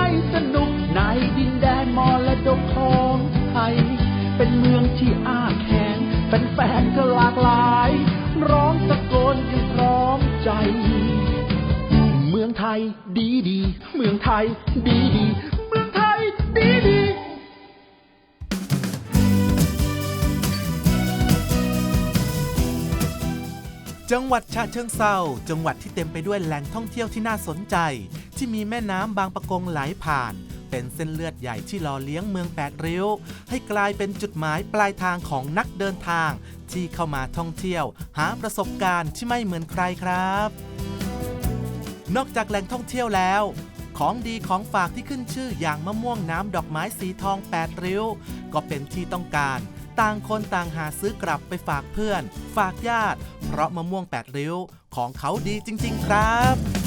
ส นแฟนๆก็หลากหลาย ร้องตะโกนกันพร้อมใจ เมืองไทยดีดี เมืองไทยดีดีเมืองไทยดีดีจังหวัดฉะเชิงเซาจังหวัดที่เต็มไปด้วยแหล่งท่องเที่ยวที่น่าสนใจ ที่มีแม่น้ำบางปะกงไหลผ่าน เป็นเส้นเลือดใหญ่ที่หล่อเลี้ยงเมืองแปดริ้ว ให้กลายเป็นจุดหมายปลายทางของนักเดินทาง ที่เข้ามาท่องเที่ยว หาประสบการณ์ที่ไม่เหมือนใครครับ นอกจากแหล่งท่องเที่ยวแล้วของดีของฝากที่ขึ้นชื่ออย่างมะม่วงน้ำดอกไม้สีทองแปดริ้ว ก็เป็นที่ต้องการ ต่างคนต่างหาซื้อกลับไปฝากเพื่อน ฝากญาติ เพราะมะม่วงแปดริ้ว ของเขาดีจริง ๆ ครับ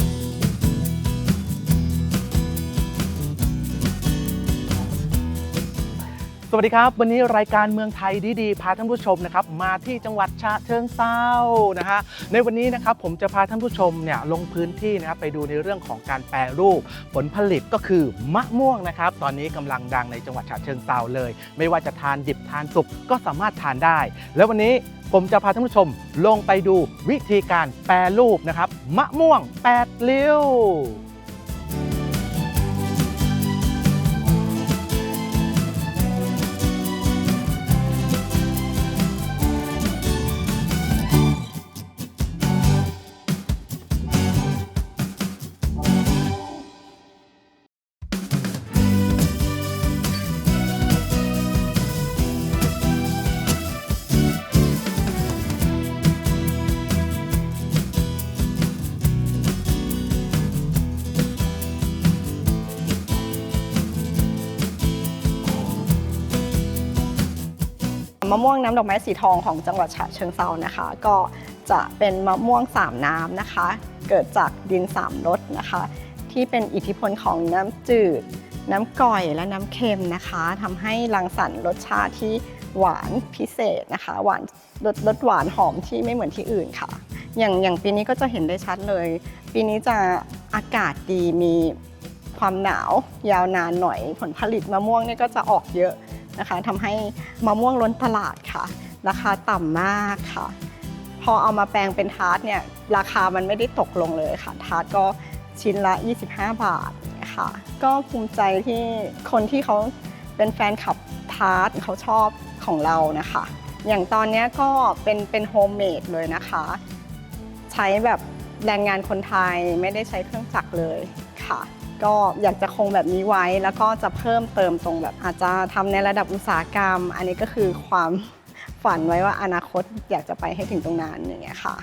วัสดีครับ วันนี้รายการเมืองไทยดีๆพาท่านผู้ชมนะครับมาที่จังหวัดฉะเชิงเซานะฮะในวันนี้นะครับผมจะพาท่านผู้ชมเนี่ยลงพื้นที่นะครับไปดูในเรื่องของการแปรรูป ผลผลิตก็คือมะม่วงนะครับ ตอนนี้กำลังดังในจังหวัดฉะเชิงเซาเลย ไม่ว่าจะทานดิบทานสุกก็สามารถทานได้ แล้ววันนี้ผมจะพาท่านผู้ชมลงไปดูวิธีการแปรรูปนะครับมะม่วงแปดริ้ว มะม่วงน้ำดอกไม้สีทองของจังหวัดฉะเชิงเซานะคะ ก็จะเป็นมะม่วงสามน้ำนะคะ เกิดจากดินสามรสนะคะ ที่เป็นอิทธิพลของน้ำจืด น้ำก่อยและน้ำเค็มนะคะทำให้รังสรรค์รสชาติที่หวานพิเศษนะคะ หวานรสรสหวานหอมที่ไม่เหมือนที่อื่นค่ะ อย่างอย่างปีนี้ก็จะเห็นได้ชัดเลย ปีนี้จะอากาศดีมีความหนาวยาวนานหน่อยผลผลิตมะม่วงเนี่ยก็จะออกเยอะ นะคะทำให้มะม่วงล้นตลาดค่ะ ราคาต่ำมากค่ะ พอเอามาแปลงเป็นทาร์ตเนี่ยราคามันไม่ได้ตกลงเลยค่ะ ทาร์ตก็ชิ้นละ 25 บาทค่ะ ก็ภูมิใจที่คนที่เขาเป็นแฟนคลับทาร์ตเขาชอบของเรานะคะ อย่างตอนนี้ก็เป็นเป็นโฮมเมดเลยนะคะ ใช้แบบแรงงานคนไทยไม่ได้ใช้เครื่องจักรเลยค่ะ ก็อยากจะคงแบบนี้ไว้ แล้วก็จะเพิ่มเติมตรงแบบ อาจจะทำในระดับอุตสาหกรรม อันนี้ก็คือความฝันไว้ว่าอนาคตอยากจะไปให้ถึงตรงนั้นอย่างเงี้ยค่ะ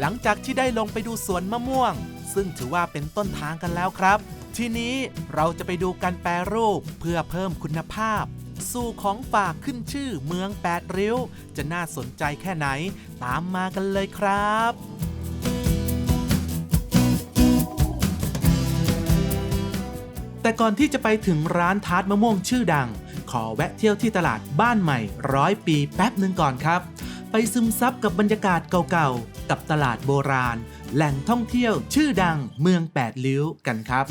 หลังจากที่ได้ลงไปดูสวนมะม่วง ซึ่งถือว่าเป็นต้นทางกันแล้วครับ ทีนี้เราจะไปดูการแปรรูปเพื่อเพิ่มคุณภาพ สู่ของฝากขึ้นชื่อเมืองแปดริ้ว จะน่าสนใจแค่ไหน ตามมากันเลยครับ แต่ก่อนที่จะไปถึงร้านทาร์ตมะม่วงชื่อดัง ขอแวะเที่ยวที่ตลาดบ้านใหม่ร้อยปีแป๊บหนึ่งก่อนครับ ไปซึมซับกับบรรยากาศเก่าๆ กับตลาดโบราณ แหล่งท่องเที่ยวชื่อดังเมืองแปดลิ้วกันครับ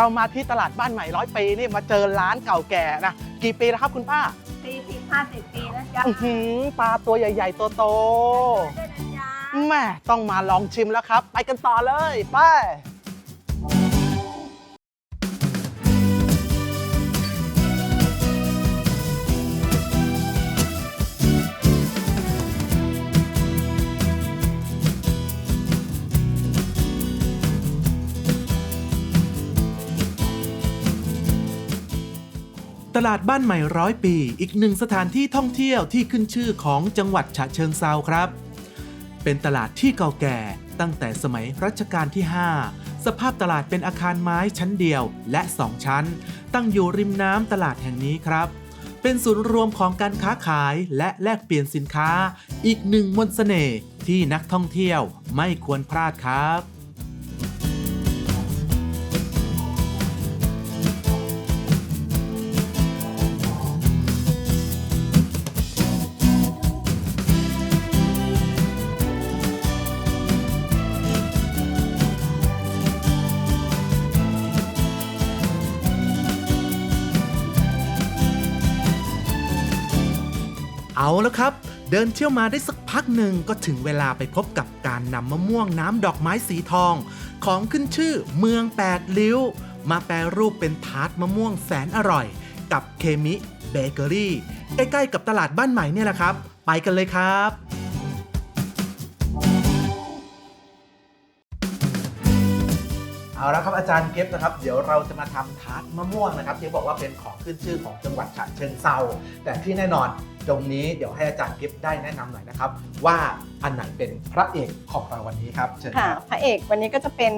เรามาที่ตลาดบ้านใหม่ร้อยปีนี่มาเจอร้านเก่าแก่นะกี่ปีแล้วครับคุณป้าสี่สิบห้าสิบปีแล้วจ้ะอื้อหือปลาตัวใหญ่ๆโตได้นะจ๊ะ แม่ต้องมาลองชิมแล้วครับ ไปกันต่อเลย ไป ลาดบ้านใหม่ร้อยปี อีกหนึ่งสถานที่ท่องเที่ยวที่ขึ้นชื่อของจังหวัดฉะเชิงเซาครับ เป็นตลาดที่เก่าแก่ตั้งแต่สมัยรัชกาลที่ 5 สภาพตลาดเป็นอาคารไม้ชั้นเดียวและ 2 ชั้น ตั้งอยู่ริมน้ำตลาดแห่งนี้ครับ เป็นศูนย์รวมของการค้าขายและแลกเปลี่ยนสินค้า อีกหนึ่งมนต์เสน่ห์ที่นักท่องเที่ยวไม่ควรพลาดครับ ครับ เดินเที่ยวมาได้สักพักหนึ่งก็ถึงเวลาไปพบกับการนำมะม่วงน้ำดอกไม้สีทอง ของขึ้นชื่อเมืองแปดลิ้ว มาแปรรูปเป็นทาร์ตมะม่วงแสนอร่อย กับเคมิเบเกอรี่ใกล้ๆกับตลาดบ้านใหม่เนี่ยแหละครับ ไปกันเลยครับ เอาละครับอาจารย์เก็บนะครับ เดี๋ยวเราจะมาทำทาร์ตมะม่วงนะครับที่บอกว่าเป็นของขึ้นชื่อของจังหวัดฉะเชิงเซาแต่ที่แน่นอนตรงนี้เดี๋ยวให้อาจารย์เก็บได้แนะนำหน่อยนะครับ ว่าอันไหนเป็นพระเอกของเราวันนี้ครับเชิญคค่ะรับพระเอกวันนี้ก็จะเป็น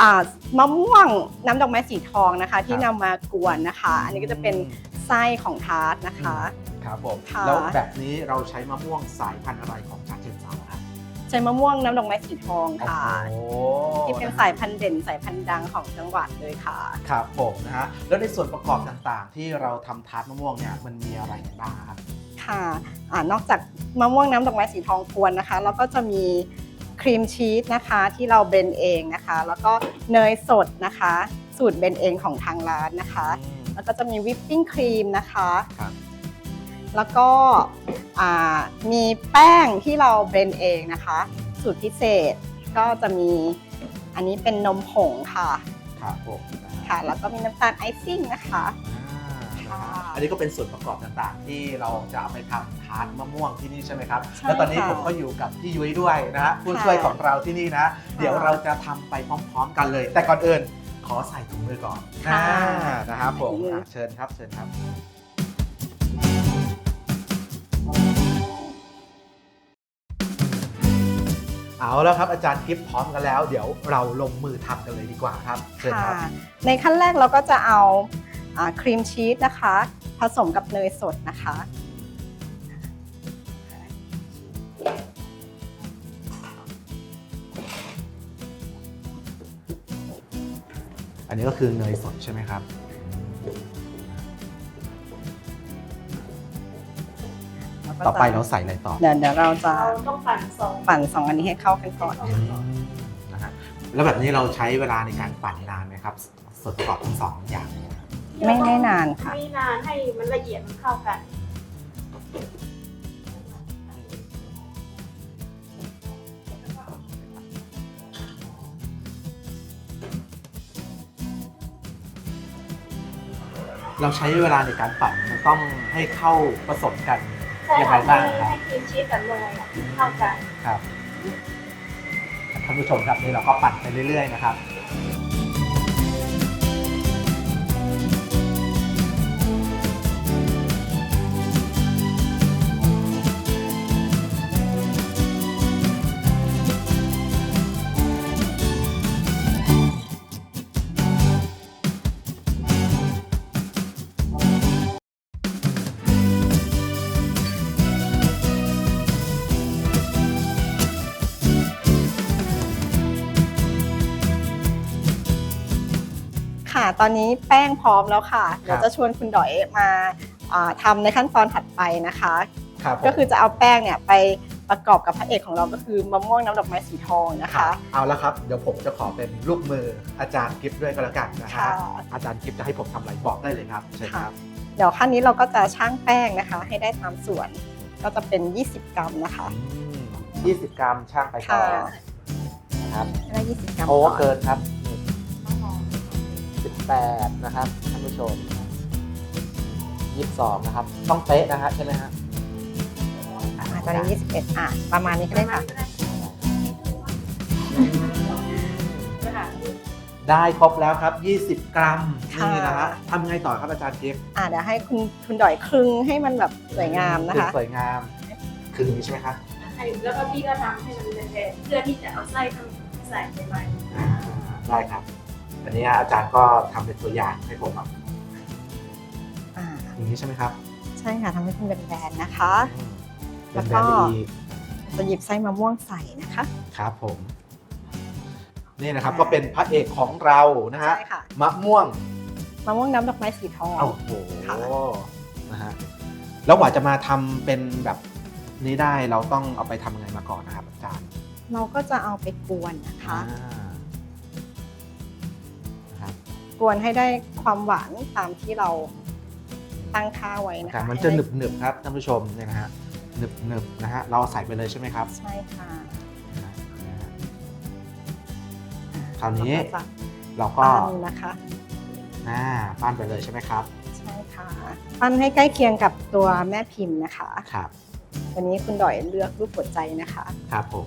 อ่ามะม่วงน้ำดอกไม้สีทองนะคะ ที่ครันำบมากวนนะคะ อันนี้ก็จะเป็นไส้ของทาร์ตนะคะครับผมค่ะแล้วแบบนี้เราใช้มะม่วงสายพันธุ์อะไรของ ใช้มะม่วงน้ำดอกไม้สีทองค่ะ โอ้โหที่เป็นสายพันธุ์เด่นสายพันธุ์ดังของจังหวัดเลยค่ะ ครับผมนะฮะแล้วในส่วนประกอบต่างๆ ที่เราทำทาร์ตมะม่วงเนี่ยมันมีอะไรกันบ้างครับค่ะอ่านอกจากมะม่วงน้ำดอกไม้สีทองกวนนะคะแล้วก็จะมีครีมชีสนะคะที่เราเบรนเองนะคะ แล้วก็เนยสดนะคะ สูตรเบรนเองของทางร้านนะคะแล้วก็จะมีวิปปิ้งครีมนะคะ ครับ แล้วก็อ่ามีแป้งที่เราเบรนเองนะคะ สูตรพิเศษก็จะมีอันนี้เป็นนมผงค่ะครับผมนะฮะค่ะ แล้วก็มีน้ำตาลไอซิ่งนะคะ อ่านะฮะค่ะอันนี้ก็เป็นส่วนประกอบต่างๆ ที่เราจะเอาไปทำทาร์ตมะม่วงที่นี่ใช่ไหมครับ ใช่แล้วตอนนี้ค่ะผมก็อยู่กับพี่ยุ้ยด้วยนะฮะผู้ค่ะช่วยของเราที่นี่นะ เดี๋ยวเราจะทำไปพร้อม ๆ กันเลย แต่ก่อนอื่นขอใส่ถุงมือก่อนค่ะอ่านะครับผมถุงมืออะเชิญครับเชิญครับ เอาแล้วครับอาจารย์กิฟต์พร้อมกันแล้ว เดี๋ยวเราลงมือทำกันเลยดีกว่าครับเชิญค่ะครับ ในขั้นแรกเราก็จะเอาอาครีมชีสนะคะ ผสมกับเนยสดนะคะ อันนี้ก็คือเนยสดใช่ไหมครับ ต่อไปเราใส่อะไรต่อเดี๋ยวเดี๋ยวเราจะเราต้องปั่นสองปั่นสองอันนี้ให้เข้ากันก่อน อืมนะฮะแล้วแบบนี้เราใช้เวลาในการปั่นนานไหมครับส่วนประกอบทั้งสองอย่างเนี่ยครับไม่ไม่นานค่ะ ไม่นานให้มันละเอียดมันเข้ากัน เราใช้เวลาในการปั่นมันต้องให้เข้าผสมกันใช่ ยังไงค่ะบ้างให้ครับให้ครีมชีสกับโรยอะเข้ากันครับท่านผู้ชมครับนี่เราก็ปั่นไปเรื่อยๆนะครับ ตอนนี้แป้งพร้อมแล้วค่ะ เดี๋ยวจะชวนคุณดอยมาอ่าทำในขั้นตอนถัดไปนะคะครับผมก็คือจะเอาแป้งเนี่ยไปประกอบกับพระเอกของเราก็คือมะม่วงน้ำดอกไม้สีทองนะครัคะบเอาละครับเดี๋ยวผมจะขอเป็นลูกมืออาจารย์กิฟต์ด้วยก็แล้วกันนะฮะค่ะอาจารย์กิฟต์จะให้ผมทำอะไรบอกได้เลยครับเชิญครับ เดี๋ยวขั้นนี้เราก็จะช่างแป้งนะคะ ให้ได้ตามส่วนก็จะเป็น 20 กรัมนะคะอืม20 กรัมช่างไปก่อนนะครับได้20 กรัมโอ้ก่อนเกินครับ 18 นะครับท่านผู้ชม 22 นะครับ ต้องเป๊ะนะฮะใช่ไหมฮะอ่าตอนนี้21อะ ประมาณนี้ก็ได้ค่ะ ได้ครบแล้วครับ 20 กรัมค่ะ นี่นะฮะทำไงต่อครับอาจารย์กิฟต์อ่าเดี๋ยวให้คุณคุณดอยคลึงให้มันแบบสวยงามนะคะ สวยงามคืออย่างนี้ใช่ไหมครับให้แล้วก็พี่ก็ทำให้มันเป็นแบบเพื่อที่จะเอาไส้ทั้งใส่ไปใหม่อ่าได้ครับ อันนี้อาจารย์ก็ทำเป็นตัวอย่างให้ผมครับอ่าอย่างนี้ใช่ไหมครับใช่ค่ะทำให้เป็นแบนๆนะคะ อืมแล้เป็นวแบก็บนี้อีกจะหยิบไส้มะม่วงใส่นะคะ ครับผม นี่นะครับก็เป็นพระเอกของเรานะฮะใช่ค่ะมะม่วง มะม่วงน้ำดอกไม้สีทอง โอ้โหค่ะ นะฮะแล้วกว่าจะมาทำเป็นแบบนี้ได้เราต้องเอาไปทำยังไงมาก่อนนะครับอาจารย์เราก็จะเอาไปกวนนะคะ อ่า กวนให้ได้ความหวานตามที่เราตั้งค่าไว้นะแต่คะมันจะหให้นึได้บหนึบๆครับท่านผู้ชมเนี่ยนะฮะหนึบหนึบๆนะฮะเราใส่ไปเลยใช่ไหมครับใช่ค่ะนะฮะนะฮะคราวนี้เรก็จะเราก็ปั้นนะคะ อ่าปั้นไปเลยใช่ไหมครับใช่ค่ะ ปั้นให้ใกล้เคียงกับตัวแม่พิมพ์นะคะ ครับ วันนี้คุณดอยเลือกรูปหัวใจนะคะ ครับผม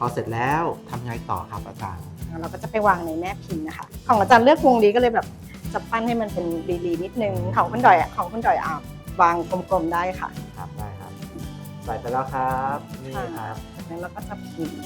พอเสร็จแล้วทำไงต่อครับอาจารย์ เราก็จะไปวางในแม่พิมพ์นะคะ ของอาจารย์เลือกวงรีก็เลยแบบจะปั้นให้มันเป็นรีๆนิดนึงของคุณดอยอะของคุณดอยอะวางกลมๆได้ค่ะ ครับได้ครับ ใส่ไปแล้วครับ นี่ครับ จากนั้นเราก็จะพิมพ์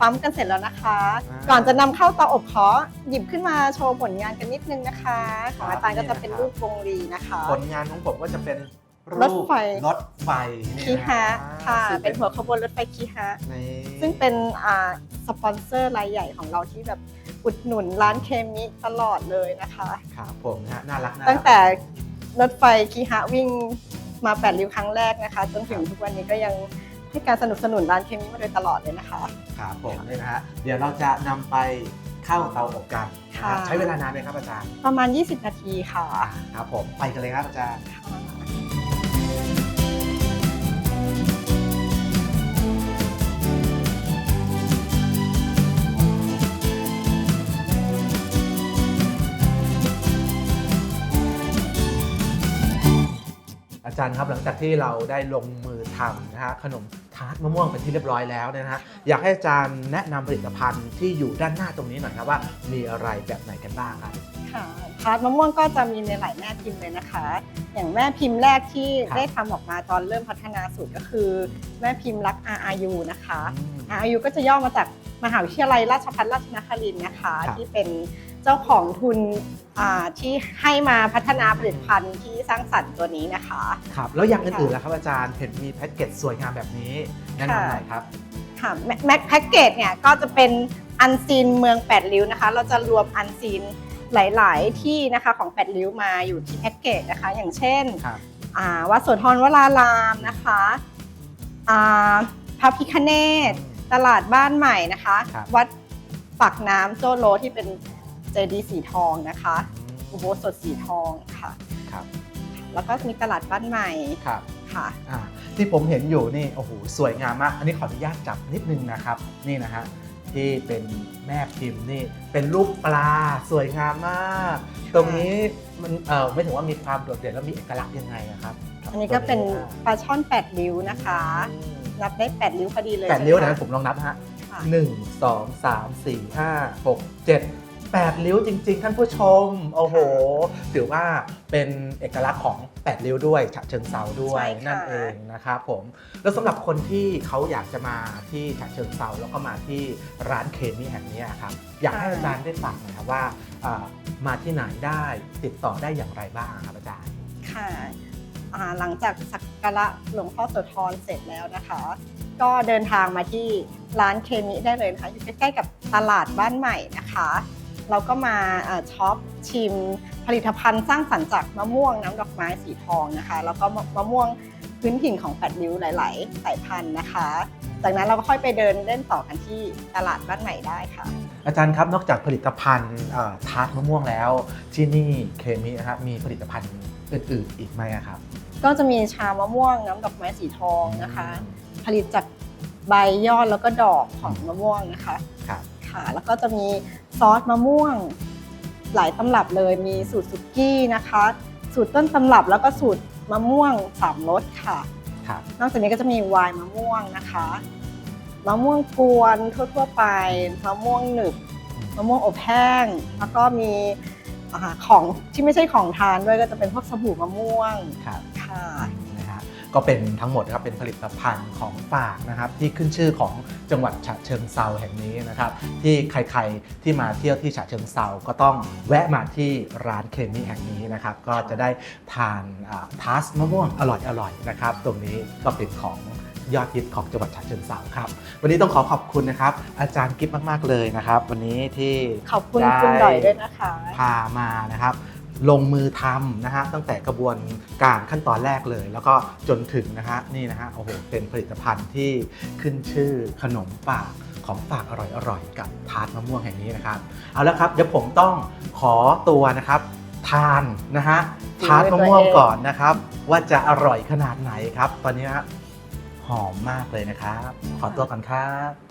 ปั๊มกันเสร็จแล้วนะคะ อ่าก่อนจะนำเข้าเตาอบขอหยิบขึ้นมาโชว์ผลงานกันนิดนึงนะคะ ของครับอาจารย์ก็จะเป็นนี่นะครับรูปวงรีนะคะ ผลงานของผมก็จะเป็นรถไฟ รถไฟนี่คีฮะนค่ะซึ่งเป็นหัวขบวนรถไฟคีฮะ นี่ซึ่งเป็นอ่าสปอนเซอร์รายใหญ่ของเราที่แบบอุดหนุนร้านเคมิตลอดเลยนะคะ ครับผมนะฮะน่ารักน่ารักตั้งแต่รถไฟคีฮะวิ่งมาแปดริ้วครั้งแรกนะคะ จนถึงทุกวันนี้ก็ยัง ให้การสนับสนุนร้านเคมิมาโดยตลอดเลยนะคะ ครับผมนี่นะฮะเดี๋ยวเราจะนำไปเข้าเตาอบกันนะค่ะฮะใช้เวลานานไหมครับอาจารย์ประมาณ 20 นาทีค่ะ ครับผมไปกันเลยครับอาจารย์ อาจารย์ครับหลังจากที่เราได้ลงมือทำนะฮะขนม ทาร์ตมะม่วงเป็นที่เรียบร้อยแล้วเนี่ยนะฮะอยากให้อาจารย์แนะนำผลิตภัณฑ์ที่อยู่ด้านหน้าตรงนี้หน่อยครับว่ามีอะไรแบบไหนกันบ้างครับ ค่ะพาร์ทมะม่วงก็จะมีในหลายแม่พิมพ์เลยนะคะ อย่างแม่พิมพ์แรกที่ครับ ได้ทำออกมาตอนเริ่มพัฒนาสูตรก็คือ แม่พิมพ์รัก RRU นะคะ RRU ก็จะย่อมาจากมหาวิทยาลัยราชภัฏราชนครินทร์นะคะ ครับที่เป็น เจ้าของทุนอ่าที่ให้มาพัฒนาผลิตภัณฑ์ที่สร้างสรรค์ตัวนี้นะคะครับแล้วอย่างอื่นๆล่ะครับอาจารย์เห็นมีแพ็กเกจสวยงามแบบนี้แนะนำหน่อยครับค่ะแม็กแพ็กเกจเนี่ยก็จะเป็นอันซีนเมืองแปดริ้วนะคะ เราจะรวมอันซีนหลาย ๆ ที่นะคะของแปดริ้วมาอยู่ที่แพ็กเกจนะคะ อย่างเช่นครับอ่าวัดโสธรวรารามนะคะอ่าพระพิคเนตตลาดบ้านใหม่นะคะครับวัดปากน้ำโจโลที่เป็น เจดีย์สีทองนะคะ อุโบสถสีทองค่ะ ครับแล้วก็มีตลาดบ้านใหม่ครับค่ะ อ่าที่ผมเห็นอยู่นี่โอ้โหสวยงามมาก อันนี้ขออนุญาตจับนิดนึงนะครับ นี่นะฮะที่เป็นแม่พิมพ์นี่เป็นรูปปลาสวยงามมาก ตรงนี้มันเออไม่ถึงว่ามีความโดดเด่นแล้วมีเอกลักษณ์ยังไงอะครับอันนี้ก็เป็นตัวปลาช่อนแปดริ้วนะคะอืมนับได้แปดริ้วพอดีเลยแปดริ้วใช่ไหมนะผมลองนับนะฮะ ค่ะ1 2 3 4 5 6 7 8ริ้วจริง ๆ ท่านผู้ชม โอ้โห ถือว่าเป็นเอกลักษณ์ของ 8 ริ้วด้วยฉะเชิงเซาด้วยใช่ค่ะ นั่นเองนะครับผม แล้วสำหรับคนที่เขาอยากจะมาที่ฉะเชิงเซาแล้วก็มาที่ร้านเคมีแห่งนี้ครับ อยากให้อาจารย์ได้ฝากหน่อยครับว่าอ่ามาที่ไหนได้ติดต่อได้อย่างไรบ้างครับอาจารย์ ค่ะอ่าหลังจากสักการะหลวงพ่อโสธรเสร็จแล้วนะคะ ก็เดินทางมาที่ร้านเคมิได้เลยนะคะอยู่ใกล้ๆกับตลาดบ้านใหม่นะคะ เราก็มาเอ่อช็อปชิมผลิตภัณฑ์สร้างสรรค์จากมะม่วงน้ำดอกไม้สีทองนะคะ แล้วก็มะมะม่วงพื้นถิ่นของแปดริ้วหลาย ๆ สายพันธุ์นะคะ จากนั้นเราก็ค่อยไปเดินเล่นต่อกันที่ตลาดบ้านใหม่ได้ค่ะ อาจารย์ครับนอกจากผลิตภัณฑ์เอ่อทาร์ตมะม่วงแล้ว ที่นี่เคมีนะครับมีผลิตภัณฑ์อื่น ๆ อีกไหมอะครับ ก็จะมีชามะม่วงน้ำดอกไม้สีทองนะคะ ผลิตจากใบยอดแล้วก็ดอกของมะม่วงนะคะครับ ค่ะ แล้วก็จะมีซอสมะม่วงหลายตำรับเลย มีสูตรสุกี้นะคะ สูตรต้นตำรับแล้วก็สูตรมะม่วงสามรสค่ะ ครับ นอกจากนี้ก็จะมีไวน์มะม่วงนะคะ มะม่วงกวนทั่วๆไป มะม่วงหนึบ มะม่วงอบแห้ง แล้วก็มีอาของที่ไม่ใช่ของทานด้วยก็จะเป็นพวกสบู่มะม่วงครับ ค่ะนะฮะ ก็เป็นทั้งหมดนะครับเป็นผลิตภัณฑ์ของฝากนะครับที่ขึ้นชื่อของจังหวัดฉะเชิงเซาแห่งนี้นะครับที่ใครๆที่มาเที่ยวที่ฉะเชิงเซาก็ต้องแวะมาที่ร้านเคมีแห่งนี้นะครับก็จะได้ทานทาสมะม่วงอร่อยๆนะครับตรงนี้ก็เป็นของยอดฮิตของจังหวัดฉะเชิงเซาครับ วันนี้ต้องขอขอบคุณนะครับ อาจารย์กิฟต์มาก ๆ เลยนะครับ วันนี้ที่ขอบคุณได้คุณดอยด้วยนะคะ พามานะครับ ลงมือทำนะฮะตั้งแต่กระบวนการขั้นตอนแรกเลย แล้วก็จนถึงนะฮะนี่นะฮะโอ้โหเป็นผลิตภัณฑ์ที่ขึ้นชื่อขนมฝากของฝากอร่อยๆ กับทาร์ตมะม่วงแห่งนี้นะครับ เอาละครับเดี๋ยวผมต้องขอตัวนะครับทานนะฮะฝีมือทาร์ตมะม่วงตัวเองก่อนนะครับ ว่าจะอร่อยขนาดไหนครับ ตอนนี้นะหอมมากเลยนะครับ ขอตัวก่อนครับ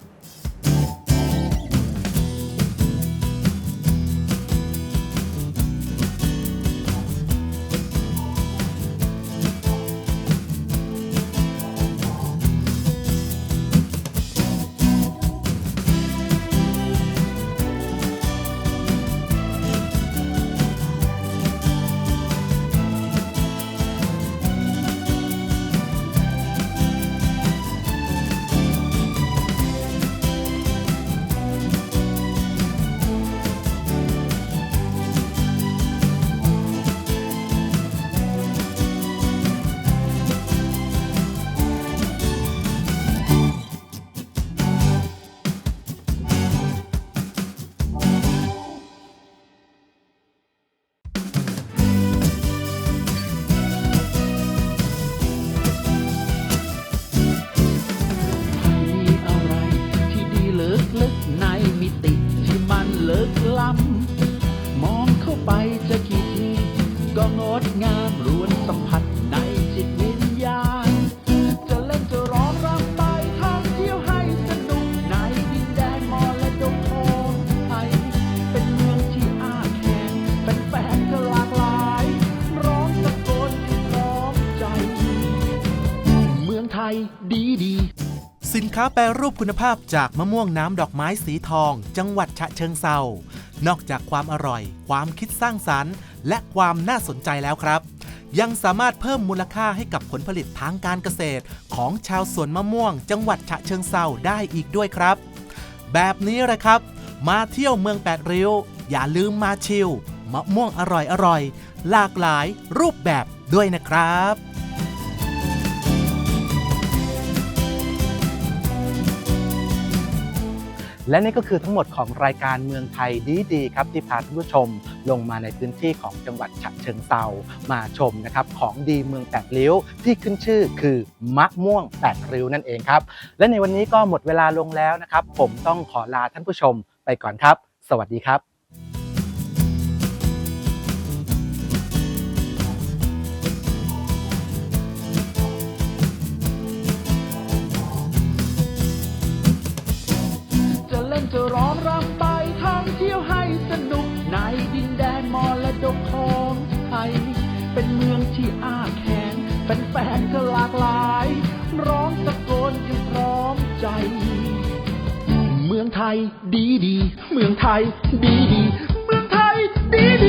แปรรูปคุณภาพจากมะม่วงน้ำดอกไม้สีทอง จังหวัดฉะเชิงเซานอกจากความอร่อย ความคิดสร้างสรรค์ และความน่าสนใจแล้วครับ ยังสามารถเพิ่มมูลค่าให้กับผลผลิตทางการเกษตร ของชาวสวนมะม่วง จังหวัดฉะเชิงเซาได้อีกด้วยครับ แบบนี้แหละครับ มาเที่ยวเมืองแปดริ้ว อย่าลืมมาชิลมะม่วงอร่อยอร่อยหลากหลายรูปแบบด้วยนะครับ และนี่ก็คือทั้งหมดของรายการเมืองไทยดีๆครับที่พาท่านผู้ชมลงมาในพื้นที่ของจังหวัดฉะเชิงเซามาชมนะครับของดีเมืองแปดริ้วที่ขึ้นชื่อคือมะม่วงแปดริ้วนั่นเองครับ และในวันนี้ก็หมดเวลาลงแล้วนะครับ ผมต้องขอลาท่านผู้ชมไปก่อนครับ สวัสดีครับ ยดีดี เมืองไทยดีดี เมืองไทยดีดี